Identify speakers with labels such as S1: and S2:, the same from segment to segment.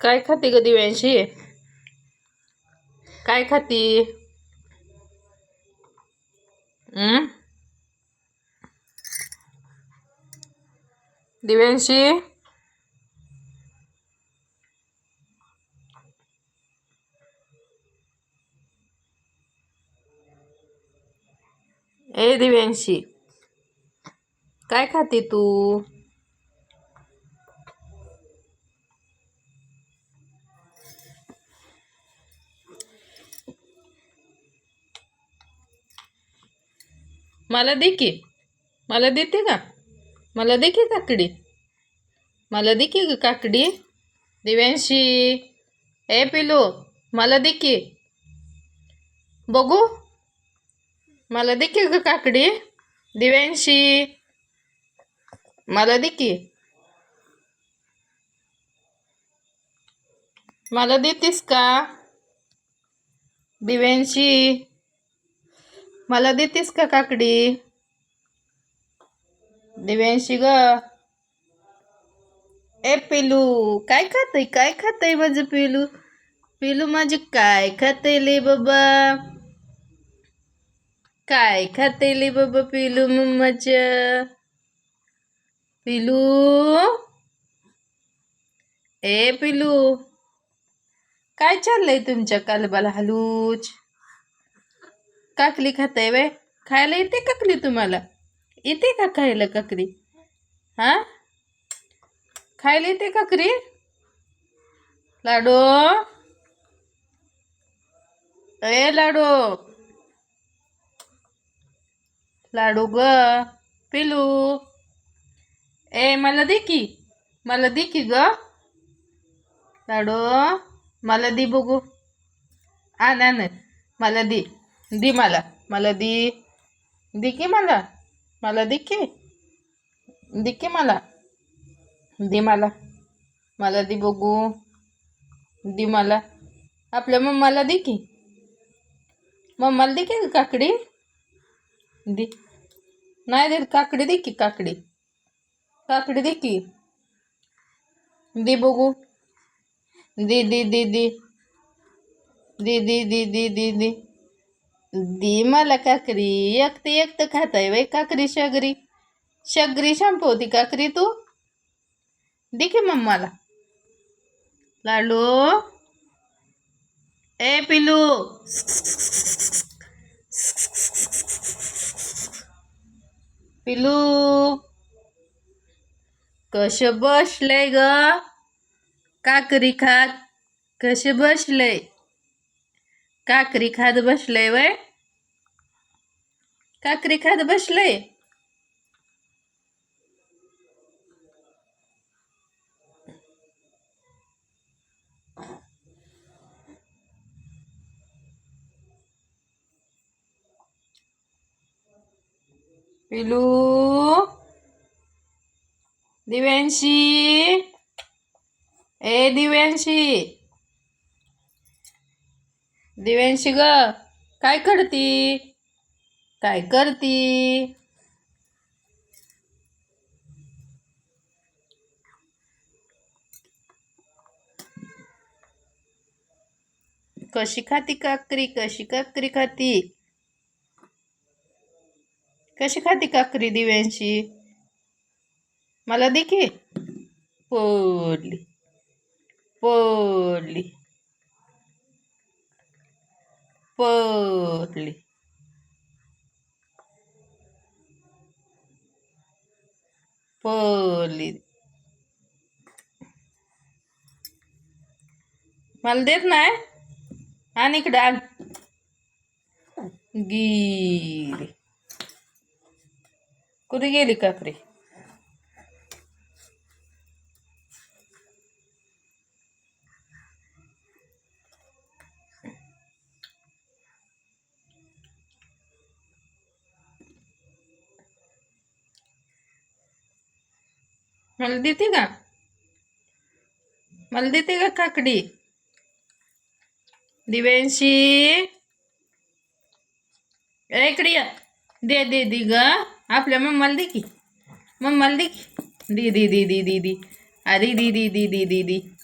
S1: काय खाती ग दिव्यांशी? काय खाती? दिव्यांशी? ए दिव्यांशी काय खाती तू? मला दे की. मला देते का? मला दे की काकडी. मला दे की काकडी. दिव्यांशी. ए पिलू मला दे की. बघू. मला दे की ग काकडी. दिव्यांशी. मला दे की. मला देतेस का? दिव्यांशी. मला देतेस का काकडी? दिव्यांशी ग. ए पिलू काय खातय? काय खातय माझं पिलू? पिलू माझे काय खातय ले बाबा? काय खातय ले बाबा पिलू मम्माच? पिलू? ए पिलू काय चाललंय तुमच्या कालबाला हलूच? काकली खाताय वे खायला येते काकली तुम्हाला? येते का खायला काकडी हा? खायला येते काकरी लाडू? ए लाडू. लाडू ग पिलू. ए मला दे की. मला दे की ग. लाडू मला दे बघू. आण आण. मला दे. दे मला. मला दी. दे की मला? मला दे की? दे की मला? दे मला. मला दे बघू. दे मला. आपल्या मम्माला दे की? मम्माला दे की काकडी? दे. नाही दे काकडी दे की काकडी? काकडी दे की? दे बघू. दे दे दे दे. दे दे दे दे दे दे. दी मला काकरी एकटं एकत खाताय बाई काकरी शगरी. शगरी शॅम्पू होती काकरी तू. दिखे मम्माला लाडू ए पिलू. पिलू. कश बसलंय ग? काकरी खात. कश बसलंय काकरी खात बसलंय वय? काकरी खात बसलंय. पिलू. दिव्यांशी. ए दिव्यांशी. दिव्यांशी ग काय करती? काय करती? कशी खाती काकरी? कशी काकरी खाती? कशी खाती काकरी दिव्यांशी मला देखी की. पोडली पोडली पोली मला देत नाही. आणि इकडं आण. गिरी कुठे गेली काकरी मला देते का? मला देते का काकडी? दिव्यांशी. ए, इकडे या दे दे दे ग. आपल्या मम्माला दे की. मम्माला दे की. दी दी दी दी दी दी. अरे दी दी दी दी दी दी.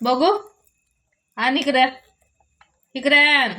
S1: बघू. आणि इकडं. इकडं